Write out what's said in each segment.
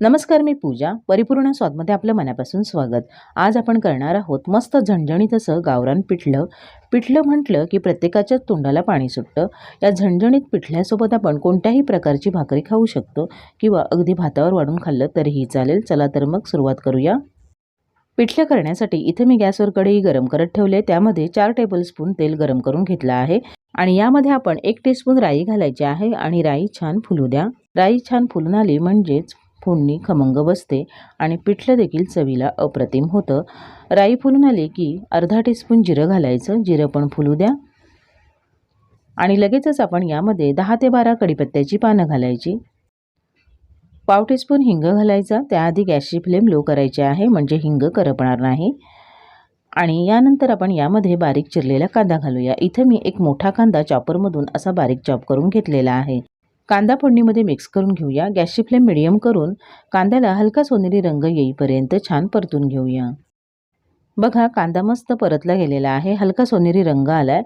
नमस्कार मी पूजा परिपूर्ण स्वादमध्ये आपलं मनापासून स्वागत. आज आपण करणार आहोत मस्त झणझणीत असं गावरान पिठलं. पिठलं म्हटलं की प्रत्येकाच्याच तोंडाला पाणी सुटतं. या झणझणीत पिठल्यासोबत आपण कोणत्याही प्रकारची भाकरी खाऊ शकतो किंवा अगदी भातावर वाढून खाल्लं तरीही चालेल. चला तर मग सुरुवात करूया. पिठलं करण्यासाठी इथे मी गॅसवर कढई गरम करत ठेवले त्यामध्ये चार टेबलस्पून तेल गरम करून घेतलं आहे. आणि यामध्ये आपण एक टीस्पून राई घालायची आहे आणि राई छान फुलू द्या. राई छान फुलून आली म्हणजेच फोडणी खमंग बसते आणि पिठलं देखील चवीला अप्रतिम होतं. राई फुलून आले की अर्धा टीस्पून जिरं घालायचं. जिरं पण फुलू द्या. आणि लगेचच आपण यामध्ये दहा ते बारा कडीपत्त्याची पानं घालायची. पाव टीस्पून हिंग घालायचा. त्याआधी गॅसची फ्लेम लो करायची आहे म्हणजे हिंग करपणार नाही. आणि यानंतर आपण यामध्ये बारीक चिरलेला कांदा घालूया. इथं मी एक मोठा कांदा चॉपरमधून असा बारीक चॉप करून घेतलेला आहे. कांदा फोडणीमध्ये मिक्स करून घेऊया. गॅसची फ्लेम मिडियम करून कांद्याला हलका सोनेरी रंग येईपर्यंत छान परतून घेऊया. बघा कांदा मस्त परतला गेलेला आहे. हलका सोनेरी रंग आला आहे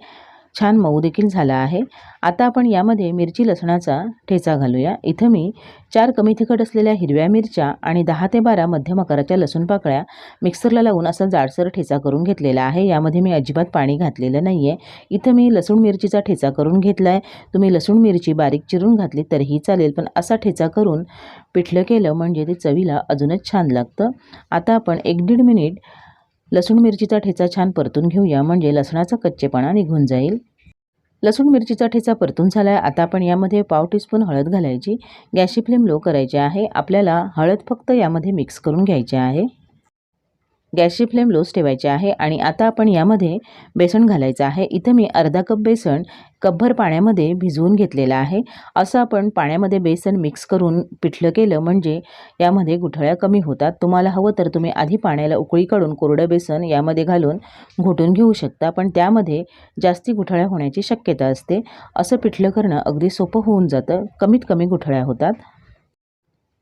छान मऊ देखील झाला आहे. आता आपण यामध्ये मिरची लसणाचा ठेचा घालूया. इथं मी चार कमी तिखट असलेल्या हिरव्या मिरच्या आणि दहा ते बारा मध्यम आकाराच्या लसूण पाकळ्या मिक्सरला लावून असा जाडसर ठेचा करून घेतलेला आहे. यामध्ये मी अजिबात पाणी घातलेलं नाही आहे इथं मी लसूण मिरचीचा ठेचा करून घेतला आहे तुम्ही लसूण मिरची बारीक चिरून घातली तरीही चालेल पण असा ठेचा करून पिठलं केलं म्हणजे ते चवीला अजूनच छान लागतं. आता आपण एक दीड मिनिट लसूण मिरचीचा ठेचा छान परतून घेऊया म्हणजे लसणाचा कच्चेपणा निघून जाईल. लसूण मिरचीचा ठेचा परतून झाला आहे आता आपण यामध्ये पाव टीस्पून हळद घालायची. गॅसची फ्लेम लो करायची आहे. आपल्याला हळद फक्त यामध्ये मिक्स करून घ्यायची आहे. गॅसची फ्लेम लोच ठेवायची आहे आणि आता आपण यामध्ये बेसन घालायचं आहे. इथं मी अर्धा कप बेसन कपभर पाण्यामध्ये भिजवून घेतलेलं आहे. असं आपण पाण्यामध्ये बेसन मिक्स करून पिठलं केलं म्हणजे यामध्ये गुठळ्या कमी होतात. तुम्हाला हवं तर तुम्ही आधी पाण्याला उकळी काढून कोरडं बेसन यामध्ये घालून घोटून घेऊ शकता पण त्यामध्ये जास्ती गुठळ्या होण्याची शक्यता असते. असं पिठलं करणं अगदी सोपं होऊन जातं. कमीत कमी गुठळ्या होतात.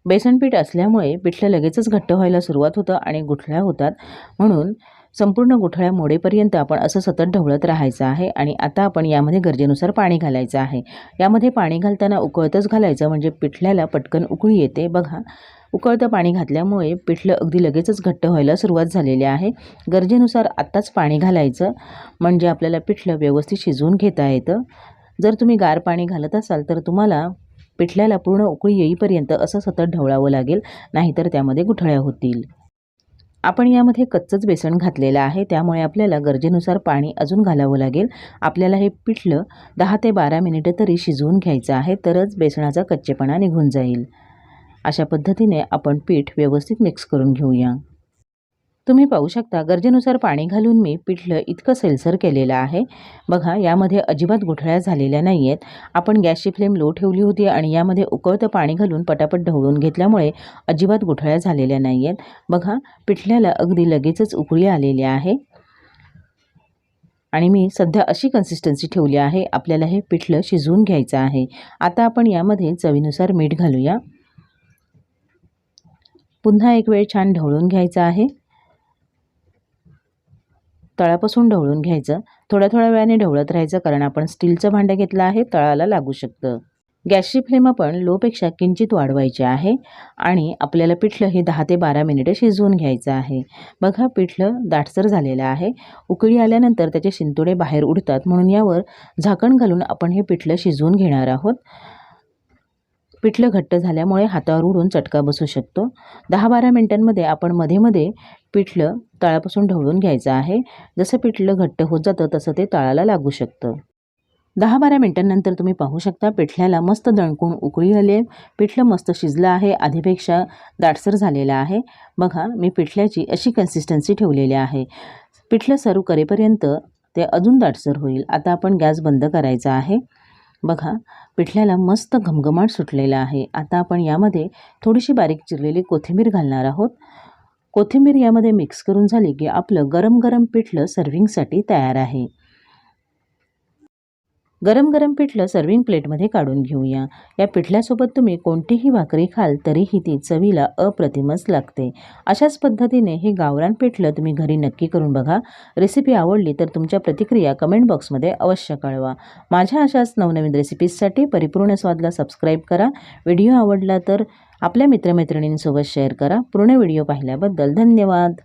बेसनपीठ असल्यामुळे पिठलं लगेचच घट्ट व्हायला सुरुवात होतं आणि गुठळ्या होतात. म्हणून संपूर्ण गुठळ्या मोडेपर्यंत आपण असं सतत ढवळत राहायचं आहे आणि आता आपण यामध्ये गरजेनुसार पाणी घालायचं आहे. यामध्ये पाणी घालताना उकळतच घालायचं म्हणजे पिठल्याला पटकन उकळी येते. बघा उकळतं पाणी घातल्यामुळे पिठलं अगदी लगेचच घट्ट व्हायला सुरुवात झालेली आहे. गरजेनुसार आत्ताच पाणी घालायचं म्हणजे आपल्याला पिठलं व्यवस्थित शिजवून घेता येतं. जर तुम्ही गार पाणी घालत असाल तर तुम्हाला पिठल्याला पूर्ण उकळी येईपर्यंत असं सतत ढवळावं लागेल नाहीतर त्यामध्ये गुठळ्या होतील. आपण यामध्ये कच्चंच बेसन घातलेलं आहे त्यामुळे आपल्याला गरजेनुसार पाणी अजून घालावं लागेल. आपल्याला हे पिठलं दहा ते बारा मिनिटं तरी शिजवून घ्यायचं आहे तरच बेसनाचा कच्चेपणा निघून जाईल. अशा पद्धतीने आपण पीठ व्यवस्थित मिक्स करून घेऊया. तुम्ही पाहू शकता गरजेनुसार पाणी घालून मी पिठलं इतकं सैलसर केलेलं आहे. बघा यामध्ये अजिबात गुठळ्या झालेल्या नाही आहेत आपण गॅसची फ्लेम लो ठेवली होती आणि यामध्ये उकळतं पाणी घालून पटापट ढवळून घेतल्यामुळे अजिबात गुठळ्या झालेल्या नाही आहेत बघा पिठल्याला अगदी लगेचच उकळी आलेली आहे. आणि मी सध्या अशी कन्सिस्टन्सी ठेवली आहे आपल्याला हे पिठलं शिजवून घ्यायचं आहे. आता आपण यामध्ये चवीनुसार मीठ घालूया. पुन्हा एक वेळ छान ढवळून घ्यायचं आहे. तळापासून ढवळून घ्यायचं. थोड्या थोड्या वेळाने ढवळत राहायचं कारण आपण स्टीलचं भांडं घेतलं आहे तळाला लागू शकतं. गॅसची फ्लेम आपण लोपेक्षा किंचित वाढवायची आहे आणि आपल्याला पिठलं हे दहा ते बारा मिनिटं शिजवून घ्यायचं आहे. बघा पिठलं दाटसर झालेलं आहे. उकळी आल्यानंतर त्याचे शिंतोडे बाहेर उडतात म्हणून यावर झाकण घालून आपण हे पिठलं शिजवून घेणार आहोत. पिठलं घट्ट झाल्यामुळे हातावर उडून चटका बसू शकतो. दहा बारा मिनटांमध्ये आपण मध्ये मध्ये पिठलं तळापासून ढवळून घ्यायचं आहे. जसं पिठलं घट्ट होत जातं तसं ते तळाला लागू शकतं. दहा बारा मिनटांनंतर तुम्ही पाहू शकता पिठल्याला मस्त दणकून उकळी आली पिठलं मस्त शिजलं आहे आधीपेक्षा दाटसर झालेलं आहे. बघा मी पिठल्याची अशी कन्सिस्टन्सी ठेवलेली आहे. पिठलं सर्व करेपर्यंत ते अजून दाटसर होईल. आता आपण गॅस बंद करायचा आहे. बघा पिठल्याला मस्त घमघमाट सुटलेला आहे. आता आपण यामध्ये थोडीशी बारीक चिरलेली कोथिंबीर घालणार आहोत. कोथिंबीर यामध्ये मिक्स करून झाली की आपलं गरम गरम पिठलं सर्विंगसाठी तयार आहे. गरम गरम पिठलं सर्विंग प्लेटमध्ये काढून घेऊया. या पिठल्यासोबत तुम्ही कोणतीही भाकरी खाल तरीही ती चवीला अप्रतिमच लागते. अशाच पद्धतीने हे गावरान पिठलं तुम्ही घरी नक्की करून बघा. रेसिपी आवडली तर तुमच्या प्रतिक्रिया कमेंट बॉक्समध्ये अवश्य कळवा. माझ्या अशाच नवनवीन रेसिपीजसाठी परिपूर्ण स्वादला सबस्क्राईब करा. व्हिडिओ आवडला तर आपल्या मित्रमैत्रिणींसोबत शेअर करा. पूर्ण व्हिडिओ पाहिल्याबद्दल धन्यवाद.